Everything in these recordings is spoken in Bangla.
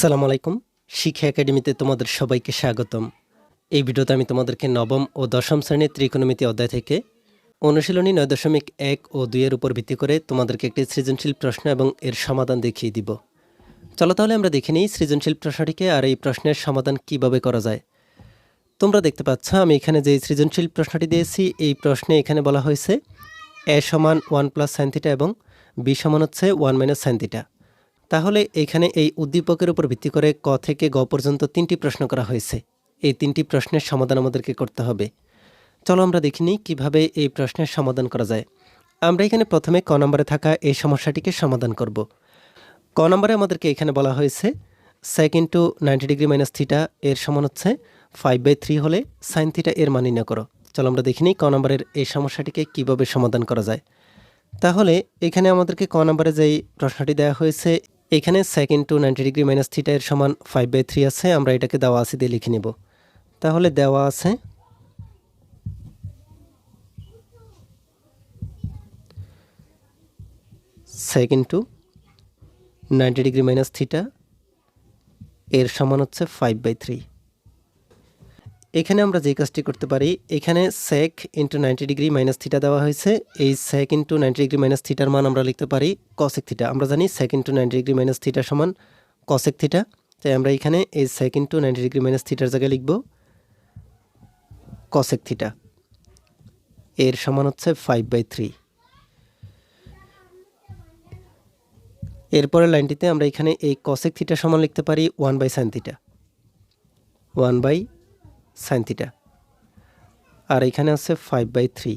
সালাম আলাইকুম। শিক্ষা একাডেমিতে তোমাদের সবাইকে স্বাগতম। এই ভিডিওতে আমি তোমাদেরকে নবম ও দশম শ্রেণির ত্রিকোণমিতি অধ্যায় থেকে অনুশীলনী নয় দশমিক এক ও দুইয়ের উপর ভিত্তি করে তোমাদেরকে একটি সৃজনশীল প্রশ্ন এবং এর সমাধান দেখিয়ে দিব। চলো তাহলে আমরা দেখে নিই সৃজনশীল প্রশ্নটিকে আর এই প্রশ্নের সমাধান কীভাবে করা যায়। তোমরা দেখতে পাচ্ছ, আমি এখানে যে সৃজনশীল প্রশ্নটি দিয়েছি, এই প্রশ্নে এখানে বলা হয়েছে এ সমান ওয়ান প্লাস সাইনথিটা এবং বি সমান হচ্ছে ওয়ান মাইনাস সাইনথিটা তাহলে এখানে এই উদ্দীপকের উপর ভিত্তি করে ক থেকে গ পর্যন্ত তিনটি প্রশ্ন করা হয়েছে। এই তিনটি প্রশ্নের সমাধান আমাদেরকে করতে হবে। চলো আমরা দেখি নিই কীভাবে এই প্রশ্নের সমাধান করা যায়। আমরা এখানে প্রথমে ক নম্বরে থাকা এই সমস্যাটিকে সমাধান করব। ক নম্বরে আমাদেরকে এখানে বলা হয়েছে sec into ninety degree minus theta এর সমান হচ্ছে ফাইভ বাই থ্রি হলে সাইন থিটা এর মান নির্ণয় করো। চলো আমরা দেখি নিই ক নম্বরের এই সমস্যাটিকে কীভাবে সমাধান করা যায়। তাহলে এখানে আমাদেরকে ক নম্বরে যেই প্রশ্নটি দেওয়া হয়েছে এখানে second to ninety degree minus theta এর সমান ফাইভ বাই থ্রি আছে, আমরা এটাকে দেওয়া আছে দিয়ে লিখে নেব। তাহলে দেওয়া আছে second to ninety degree minus theta এর সমান হচ্ছে ফাইভ বাই থ্রি এখানে আমরা যে কাজটি করতে পারি, এখানে sec into ninety degree minus theta দেওয়া হয়েছে। এই sec into ninety degree minus থিটার মান আমরা লিখতে পারি কসেক থিটা আমরা জানি sec into ninety degree minus theta সমান কসেক থিটা তাই আমরা এখানে এই sec into ninety degree minus থিটার জায়গায় লিখব কসেক থিটা এর সমান হচ্ছে ফাইভ বাই থ্রি এরপরের লাইনটিতে আমরা এখানে এই কসেক থিটা সমান লিখতে পারি one by sine theta one by sine theta আর এখানে আছে ফাইভ বাই থ্রি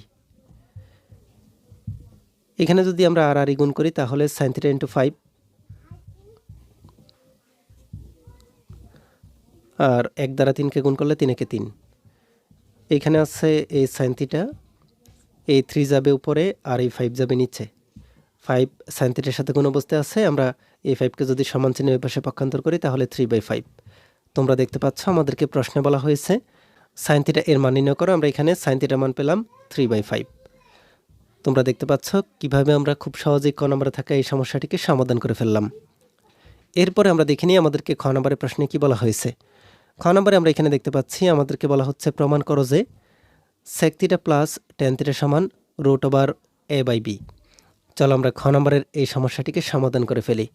এখানে যদি আমরা আর আর গুণ করি, তাহলে সাইন থিটা ইন্টু ফাইভ আর এক দ্বারা তিনকে গুণ করলে তিন তিনেকে তিন। এখানে আছে এই সাইন থিটা এই থ্রি যাবে উপরে, আর এই ফাইভ যাবে নিচে। ফাইভ সাইন থিটার সাথে কোন অবস্থায় আছে, আমরা এই ফাইভকে যদি সমান চিহ্নের ওই পাশে পক্ষান্তর করি, তাহলে থ্রি বাই ফাইভ তোমরা দেখতে পাচ্ছ আমাদেরকে প্রশ্নে বলা হয়েছে সাইন থিটা এর মান নির্ণয় করো, আমরা এখানে সাইন থিটার মান পেলাম থ্রি বাই ফাইভ তোমরা দেখতে পাচ্ছ কীভাবে আমরা খুব সহজেই ক নম্বরে থাকা এই সমস্যাটিকে সমাধান করে ফেললাম। এরপরে আমরা দেখে নিই আমাদেরকে খ নম্বরের প্রশ্নে কি বলা হয়েছে। খ নম্বরে আমরা এখানে দেখতে পাচ্ছি আমাদেরকে বলা হচ্ছে, প্রমাণ করো যে sec theta plus tan theta সমান root over A by B চলো আমরা খ নম্বরের এই সমস্যাটিকে সমাধান করে ফেলি।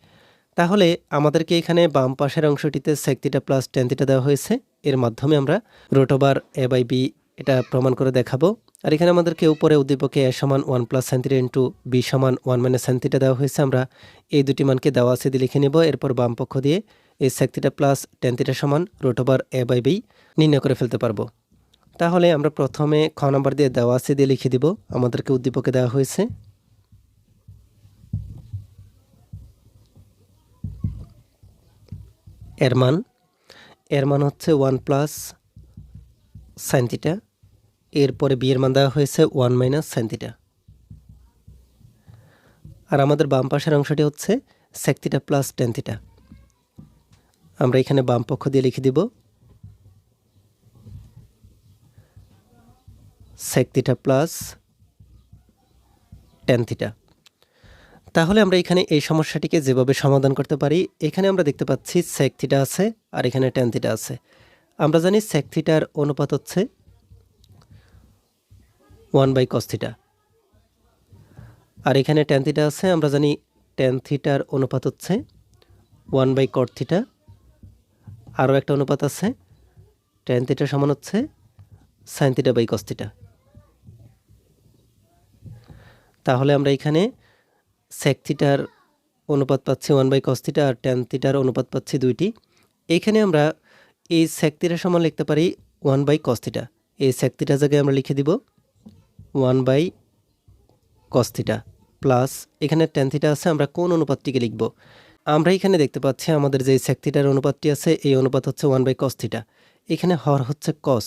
তাহলে আমাদেরকে এখানে বাম পাশের অংশটিতে sec theta plus tan theta দেওয়া হয়েছে। এর মাধ্যমে আমরা root over A by B এটা প্রমাণ করে দেখাবো। আর এখানে আমাদেরকে উপরে উদ্দীপকে এ সমান one plus sine theta into B সমান ওয়ান মাইনাস সাইনথিটা দেওয়া হয়েছে। আমরা এই দুটি মানকে দেওয়া আছে দিয়ে লিখে নেব। এরপর বাম পক্ষ দিয়ে এই sec theta plus tan theta সমান root over A by B নির্ণয় করে ফেলতে পারব। তাহলে আমরা প্রথমে খ নম্বর দিয়ে দেওয়া আছে দিয়ে লিখে দিব। আমাদেরকে উদ্দীপকে দেওয়া হয়েছে। এর মান এর মান হচ্ছে ওয়ান প্লাস সাইন এরপরে বিয়ের মান দেওয়া হয়েছে ওয়ান মাইনাস সাইন আর আমাদের বাম পাশের অংশটি হচ্ছে সেক প্লাস টেন থিটা আমরা এখানে বাম পক্ষ দিয়ে লিখে দিব সেক প্লাস টেন থিটা তাহলে আমরা এখানে এই সমস্যাটিকে যেভাবে সমাধান করতে পারি, এখানে আমরা দেখতে পাচ্ছি সেক থিটা আছে আর এখানে টেন থিটা আছে। আমরা জানি সেক থিটার অনুপাত হচ্ছে ওয়ান বাই কস থিটা আর এখানে থিটা আছে, আমরা জানি টেন থিটার অনুপাত হচ্ছে ওয়ান বাই কট থিটা আরও একটা অনুপাত আছে থিটা সমান হচ্ছে sine theta by cos theta তাহলে আমরা এখানে সেক থিটার অনুপাত পাচ্ছি ওয়ান বাই কস থিটা আর টেন থিটার অনুপাত পাচ্ছি দুইটি। এইখানে আমরা এই সেক সমান লিখতে পারি ওয়ান বাই কস থিটা এই সেক থিটার জায়গায় আমরা লিখে দিব one by cos theta plus এখানে টেন থিটা আছে, আমরা কোন অনুপাতটিকে লিখব? আমরা এখানে দেখতে পাচ্ছি আমাদের যে সেক অনুপাতটি আছে, এই অনুপাত হচ্ছে ওয়ান বাই কস থিটা এখানে হর হচ্ছে কস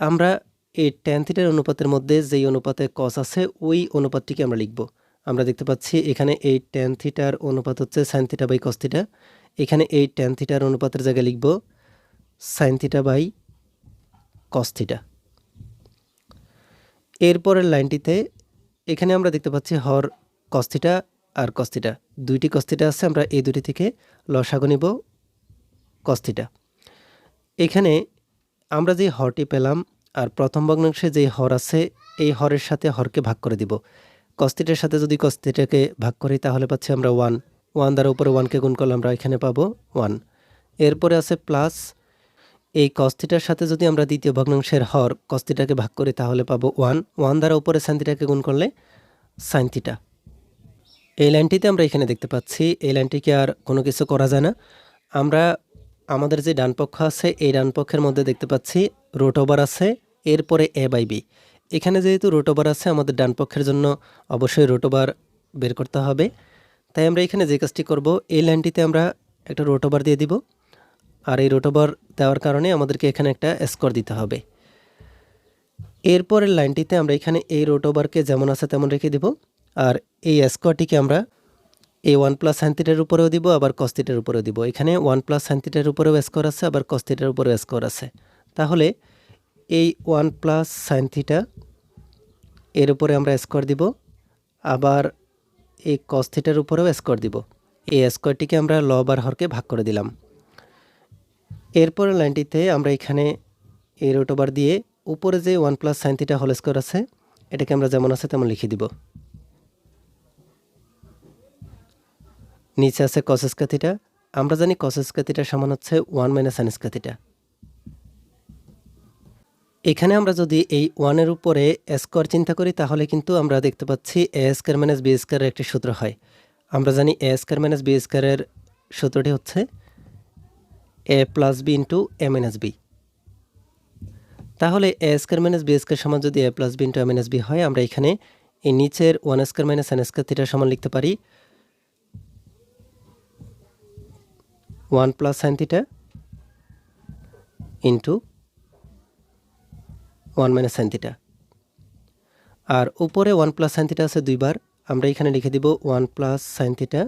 আমরা এই টেন থিটার অনুপাতের মধ্যে যেই অনুপাতে কস আছে, ওই অনুপাতটিকে আমরা লিখব। আমরা দেখতে পাচ্ছি এখানে এই টেন থিটার অনুপাত হচ্ছে sine theta by cos theta এখানে এই টেন থিটার অনুপাতের জায়গায় লিখব sine theta by cos theta এরপরের লাইনটিতে এখানে আমরা দেখতে পাচ্ছি হর কস্থিটা আর কস্থিটা দুইটি কস্থিটা আছে, আমরা এই দুটি থেকে লসাগু নিব কস্তিটা এখানে আমরা যে হরটি পেলাম আর প্রথম ভগ্নাংশে যে হর আছে, এই হরের সাথে হরকে ভাগ করে দিব। কস্তিটার সাথে যদি কস্তিটাকে ভাগ করি, তাহলে পাচ্ছি আমরা ওয়ান ওয়ান দ্বারা উপরে ওয়ানকে গুণ করলে আমরা এখানে পাবো ওয়ান এরপরে আছে প্লাস এই কস্তিটার সাথে যদি আমরা দ্বিতীয় ভগ্নাংশের হর কস্তিটাকে ভাগ করি, তাহলে পাবো ওয়ান ওয়ান দ্বারা উপরে সাইনটিটাকে গুণ করলে সাইনতিটা এই লাইনটিতে আমরা এখানে দেখতে পাচ্ছি, এই লাইনটিকে আর কোনো কিছু করা যায় না। আমরা আমাদের যে ডানপক্ষ আছে, এই ডানপক্ষের মধ্যে দেখতে পাচ্ছি রোট ওভার আছে, এরপরে এ বাই বি এখানে যেহেতু রোট ওভার আছে, আমাদের ডান পক্ষের জন্য অবশ্যই রোট ওভার বের করতে হবে। তাই আমরা এখানে যে কাজটি করব, এই লাইনটিতে আমরা একটা রোট ওভার দিয়ে দিব। আর এই রোট ওভার দেওয়ার কারণে আমাদেরকে এখানে একটা স্কোর দিতে হবে। এরপরের লাইনটিতে আমরা এখানে এই রোট ওভারকে যেমন আছে তেমন রেখে দিব। আর এই স্কোয়ারটিকে আমরা এই ওয়ান প্লাস সাইনথিটার উপরেও দিব, আবার কস্তিটার উপরেও দিব। এখানে ওয়ান প্লাস সাইনথিটার উপরেও স্কোর আছে, আবার কস্তিটার উপরেও স্কোর আছে। তাহলে এই ওয়ান প্লাস সাইনথিটা এর উপরে আমরা স্কোর দিব, আবার এই কস্থিটার উপরেও স্কোর দিব। এই স্কোয়ারটিকে আমরা লব আর হরকে ভাগ করে দিলাম। এরপরের লাইনটিতে আমরা এখানে এই রোটোবার দিয়ে উপরে যে one plus sine theta whole square আছে, এটাকে আমরা যেমন আছে তেমন লিখে দিব। নিচে আছে কসেসকাথিটা আমরা জানি কসেসকাথিটা সমান হচ্ছে ওয়ান মাইনাস সাইনস্কাথিটা এখানে আমরা যদি এই ওয়ানের উপরে স্কোয়ার চিন্তা করি, তাহলে কিন্তু আমরা দেখতে পাচ্ছি এ স্কোয়ার মাইনাস বি স্কোয়ারের একটি সূত্র হয়। আমরা জানি এ স্কোয়ার মাইনাস বি স্কোয়ারের সূত্রটি হচ্ছে A plus B into A minus B তাহলে A square minus B square সমান যদি A plus B into A minus B হয়, আমরা এখানে এই নিচের one square minus N square থিটার সমান লিখতে পারি। One plus sine theta into one minus sine theta আর উপরে ওয়ান প্লাস সাইন থিটা আছে দুইবার, আমরা এখানে লিখে দিব one plus sine theta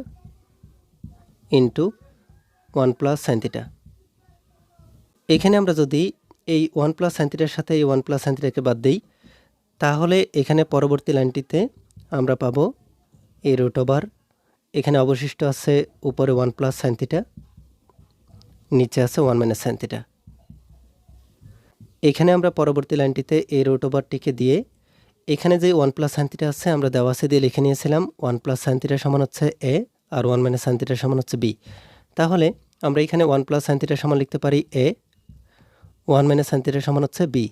into one plus sine theta এখানে আমরা যদি এই ওয়ান প্লাস সাইন থিটার সাথে এই ওয়ান প্লাস সাইন থিটাকে বাদ দিই, তাহলে এখানে পরবর্তী লাইনটিতে আমরা পাবো এই রুট ওভার এখানে অবশিষ্ট আছে উপরে ওয়ান প্লাস সাইন থিটা নিচে আছে ওয়ান মাইনাস সাইন থিটা এখানে আমরা পরবর্তী লাইনটিতে এই রুট ওভারটিকে দিয়ে এখানে যে ওয়ান প্লাস সাইন আছে, আমরা দেওয়াসে দিয়ে লিখে নিয়েছিলাম ওয়ান প্লাস সাইন সমান হচ্ছে এ আর ওয়ান মাইনাস সাইন থিটা সমান হচ্ছে বি তাহলে আমরা এখানে ওয়ান প্লাস সাইন সমান লিখতে পারি A one minus sine theta সমান হচ্ছে বি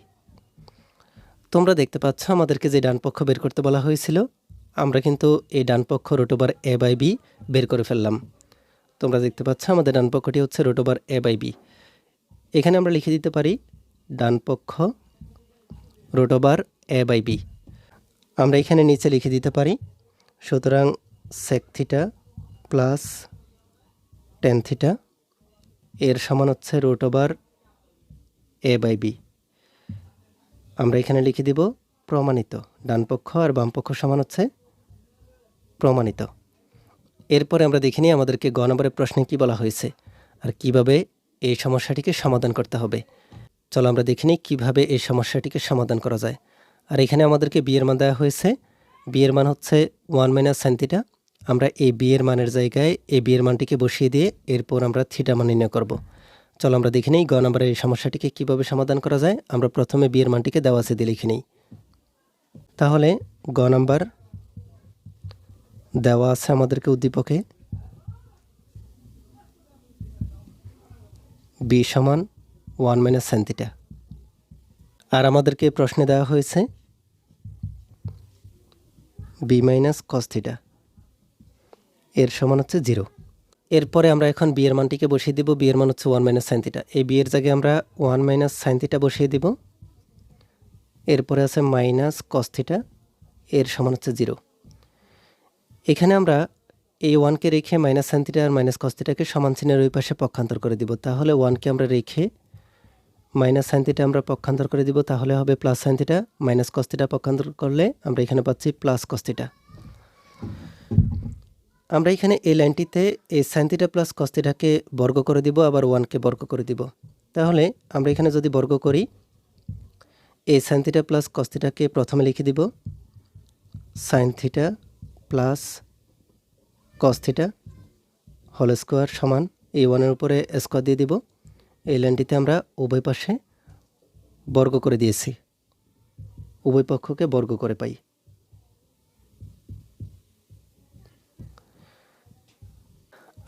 তোমরা দেখতে পাচ্ছ আমাদেরকে যে ডান পক্ষ বের করতে বলা হয়েছিল, আমরা কিন্তু এই ডান পক্ষ রোটোবার এ বাই বি বের করে ফেললাম। তোমরা দেখতে পাচ্ছ আমাদের ডান পক্ষটি হচ্ছে রোটোবার এ বাই বি এখানে আমরা লিখে দিতে পারি ডান পক্ষ রোটোবার এ বাই বি আমরা এখানে নিচে লিখে দিতে পারি, সুতরাং sec theta plus tan theta এর সমান হচ্ছে root over A by B আমরা এখানে লিখে দিব প্রমাণিত ডান পক্ষ আর বাম পক্ষ সমান হচ্ছে প্রমাণিত। এরপরে আমরা দেখে নিই আমাদেরকে গ নম্বরের প্রশ্নে কী বলা হয়েছে, আর কীভাবে এই সমস্যাটিকে সমাধান করতে হবে। চলো আমরা দেখে নিই কীভাবে এই সমস্যাটিকে সমাধান করা যায়। আর এখানে আমাদেরকে বিয়ের মান দেওয়া হয়েছে। বিয়ের মান হচ্ছে ওয়ান মাইনাস সাইনথিটা আমরা এই বিয়ের মানের জায়গায় এই বিয়ের মানটিকে বসিয়ে দিয়ে এরপর আমরা থিটা মান নির্ণয় করব। চলো আমরা দেখে নিই গ নম্বরের এই সমস্যাটিকে কীভাবে সমাধান করা যায়। আমরা প্রথমে বিয়ের মানটিকে দেওয়া আছে দিয়ে লিখে নিই। তাহলে গ নাম্বার দেওয়া আছে আমাদেরকে উদ্দীপকে। বি সমান ওয়ান মাইনাস সাইনথিটা আর আমাদেরকে প্রশ্নে দেওয়া হয়েছে বি মাইনাস কস্থিটা এর সমান হচ্ছে জিরো এরপরে আমরা এখন বিয়ের মানটিকে বসিয়ে দিব বিয়ের মান হচ্ছে ওয়ান মাইনাস সাইনথিটা এই বিয়ের জায়গায় আমরা ওয়ান মাইনাস সাইনথিটা বসিয়ে দিব, এরপরে আছে মাইনাস কস্থিটা এর সমান হচ্ছে জিরো এখানে আমরা এই ওয়ানকে রেখে মাইনাস সাইনথিটা আর মাইনাস কস্থিটাকে সমান চিহ্নের ওই পাশে পক্ষান্তর করে দিব। তাহলে ওয়ানকে আমরা রেখে মাইনাস সাইনথিটা আমরা পক্ষান্তর করে দিব, তাহলে হবে প্লাস সাইনথিটা মাইনাস কস্তিটা পক্ষান্তর করলে আমরা এখানে পাচ্ছি প্লাস কস্তিটা আমরা এখানে এই লাইনটিতে এই সাইনথিটা প্লাস কস্তিটাকে বর্গ করে দিব, আবার ওয়ানকে বর্গ করে দিব। তাহলে আমরা এখানে যদি বর্গ করি, এই সাইনথিটা প্লাস কস্তিটাকে প্রথমে লিখে দিব sine theta plus cos theta whole square সমান, এই ওয়ানের উপরে স্কোয়ার দিয়ে দিব। এই লাইনটিতে আমরা উভয় পাশে বর্গ করে দিয়েছি। উভয় পক্ষকে বর্গ করে পাই।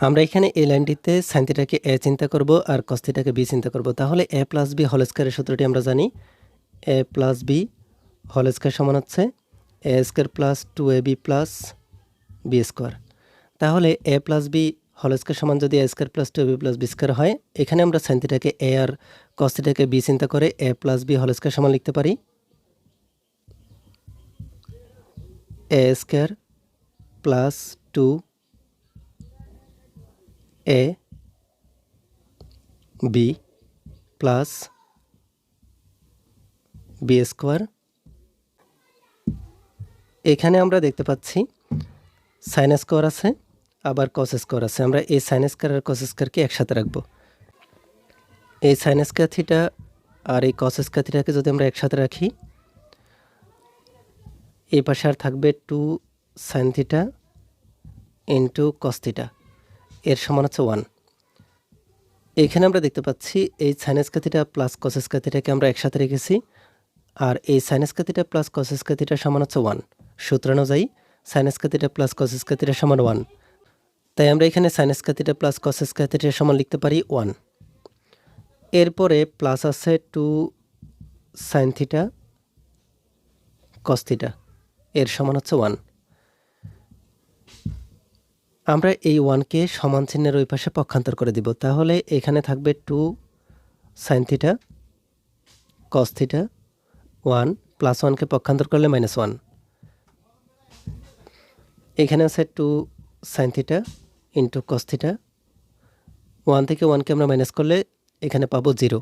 আমরা এখানে এই লাইনটিতে সাইনথিটাকে এ চিন্তা করব আর কস্তিটাকে বি চিন্তা করব। তাহলে এ প্লাস বি হোল স্কোয়ারের সূত্রটি আমরা জানি। A plus B whole square সমান হচ্ছে A square plus two A B plus B square. তাহলে A plus B whole square সমান যদি A square plus two B plus B square হয়, এখানে আমরা সাইনথিটাকে এ আর কস্তিটাকে বি চিন্তা করে A plus B whole square সমান লিখতে পারি। A square plus two A B plus B square এখানে আমরা দেখতে পাচ্ছি সাইন স্কোয়ার আছে। আবার কস স্কোয়ার আছে। আমরা এই সাইন স্কোয়ার আর কস স্কোয়ারকে একসাথে রাখব। এই সাইন স্কোয়ার থিটা আর এই কস স্কোয়ার থিটাকে যদি আমরা একসাথে রাখি, এই পাশে আর থাকবে two sine theta into cos theta এর সমান হচ্ছে ওয়ান এখানে আমরা দেখতে পাচ্ছি এই সাইনাস কাথিটা প্লাস কসেস কাথিটাকে আমরা একসাথে রেখেছি, আর এই সাইনাস কাথিটা প্লাস কসেস কাথিটা সমান হচ্ছে ওয়ান সূত্রানুযায়ী সাইনাস কাথিটা প্লাস কসেস কাথিটা সমান ওয়ান তাই আমরা এখানে সাইনাস ক্যাথিটা প্লাস কসেস কাথিটা সমান লিখতে পারি ওয়ান এরপরে প্লাস আছে two sine theta cos theta এর সমান হচ্ছে ওয়ান আমরা এই ওয়ানকে সমান চিহ্নের ওই পাশে পক্ষান্তর করে দিব। তাহলে এখানে থাকবে two sine theta cos theta one plus ওয়ানকে পক্ষান্তর করলে মাইনাস ওয়ান এখানে আছে two sine theta into cos theta one থেকে ওয়ানকে আমরা মাইনাস করলে এখানে পাবো জিরো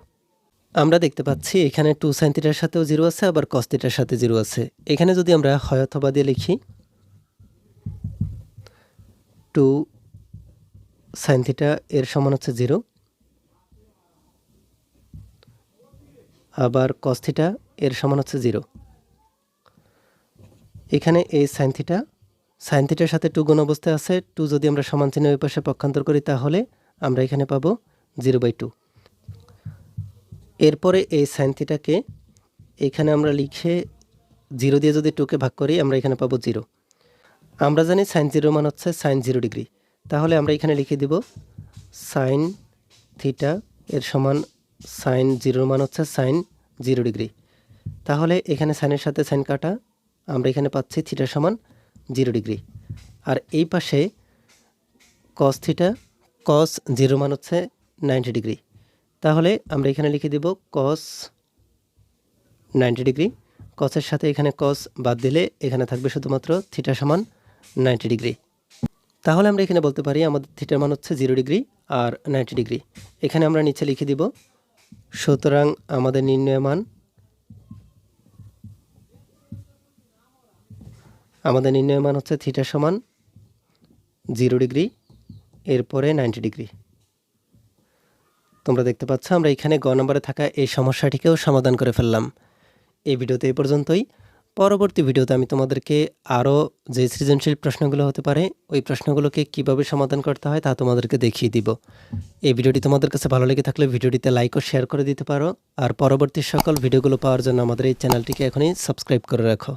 আমরা দেখতে পাচ্ছি এখানে টু সাইন থিটার সাথেও জিরো আছে, আবার কস থিটার সাথে জিরো আছে। এখানে যদি আমরা হয় অথবা দিয়ে লিখি টু সাইন থিটা এর সমান হচ্ছে জিরো আবার কস থিটা এর সমান হচ্ছে জিরো এখানে এই সাইন থিটা সাইন থিটার সাথে টু গুণ অবস্থায় আছে, টু যদি আমরা সমান চিহ্ন ওই পাশে পক্ষান্তর করি তাহলে আমরা এখানে পাবো জিরো বাই টু। এরপরে এই সাইন থিটাকে এখানে আমরা লিখে জিরো দিয়ে যদি টুকে ভাগ করি, আমরা এখানে পাবো জিরো। আমরা জানি সাইন জিরো মান হচ্ছে সাইন জিরো ডিগ্রি। তাহলে আমরা এখানে লিখে দিব সাইন থিটা এর সমান সাইন জিরোর মান হচ্ছে সাইন জিরো ডিগ্রি। তাহলে এখানে সাইনের সাথে সাইন কাটা, আমরা এখানে পাচ্ছি থিটার সমান জিরো ডিগ্রি। আর এই পাশে কস থিটা কস জিরো মান হচ্ছে নাইনটি ডিগ্রি। তাহলে আমরা এখানে লিখে দেব কস নাইনটি ডিগ্রি। কসের সাথে এখানে কস বাদ দিলে এখানে থাকবে শুধুমাত্র থিটা সমান নাইনটি ডিগ্রি। তাহলে আমরা এখানে বলতে পারি আমাদের থিটার মান হচ্ছে জিরো ডিগ্রি আর নাইনটি ডিগ্রি। এখানে আমরা নিচে লিখে দিব, সুতরাং আমাদের নির্ণয় মান আমাদের নির্ণয় মান হচ্ছে থিটা সমান জিরো ডিগ্রি এরপরে নাইনটি ডিগ্রি তোমরা দেখতে পাচ্ছ, আমরা এখানে গ নম্বরে থাকা এই সমস্যাটিকেও সমাধান করে ফেললাম। এই ভিডিওতে এই পর্যন্তই। পরবর্তী ভিডিওতে আমি তোমাদেরকে আরও যে সৃজনশীল প্রশ্নগুলো হতে পারে, ওই প্রশ্নগুলোকে কীভাবে সমাধান করতে হয় তা তোমাদেরকে দেখিয়ে দিব। এই ভিডিওটি তোমাদের কাছে ভালো লেগে থাকলে ভিডিওটিতে লাইক ও শেয়ার করে দিতে পারো। আর পরবর্তী সকল ভিডিওগুলো পাওয়ার জন্য আমাদের এই চ্যানেলটিকে এখনই সাবস্ক্রাইব করে রাখো।